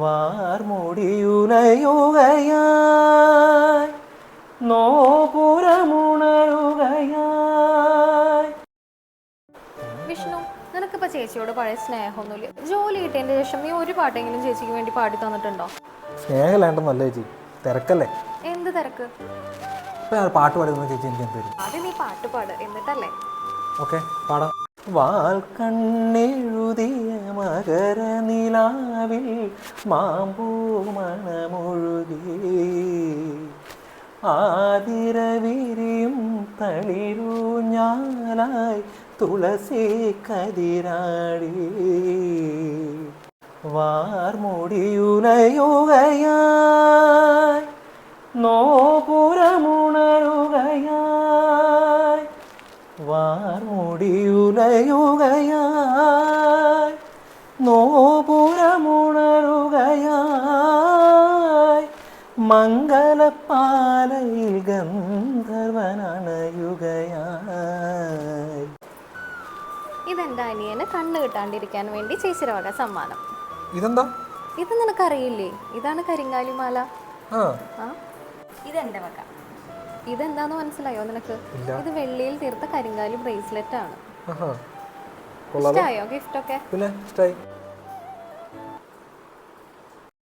വാർമുടിയുലയുകയായി നോപുരമുണരുകയായി വിഷ്ണു നിനക്കിപ്പോ ചേച്ചിയോട് പഴയ സ്നേഹമൊന്നുമില്ല. ജോലി കിട്ടിയതിന്റെ ശേഷം നീ ഒരു പാട്ടെങ്കിലും ചേച്ചിക്ക് വേണ്ടി പാടി തന്നിട്ടുണ്ടോ? സ്നേഹമില്ലാണ്ടെന്നല്ല ചേച്ചി. തിരക്കല്ലേ? എന്ത് തിരക്ക്? പാട്ട് പാടുന്നു ചേച്ചി എനിക്ക് എന്ത് ആദ്യം നീ പാട്ട് പാട് എന്നിട്ടല്ലേ? ഓക്കെ പാടാം. വാൽ മകരനിലാവിൽ മകര നിലാവിൽ മാമ്പൂ മണമൊഴുകി. ആതിരവിരിയും തളിരു ഞാലായി തുളസി കതിരാടി. വാർമുടിയുലയുകയായി നോപുരമുണരുകയായി. വാർമുടിയുലയുകയായി നോപുരമുണരുകയായി മംഗലപ്പാലയിൽ ഗന്ധർവനണയുകയായി. ഇതെന്റെ അനിയന്? കണ്ണ് കിട്ടാണ്ടിരിക്കാൻ വേണ്ടി ചേച്ചിയുടെ വക സമ്മാനം. ഇതെന്താ? ഇത് നിനക്കറിയില്ലേ? ഇതാണ് കരിങ്കാലിമാല. ആ. ആ. ഇതെന്റെ വക. ഇതെന്താന്ന് മനസ്സിലായോ നിനക്ക്? ഇത് വെള്ളിയിൽ തീർത്ത കരിങ്കാലി ബ്രേസ്ലെറ്റ് ആണ് ഇഷ്ടമായോ ഗിഫ്റ്റ് ഒക്കെ? പിന്നെ ഇഷ്ടമായി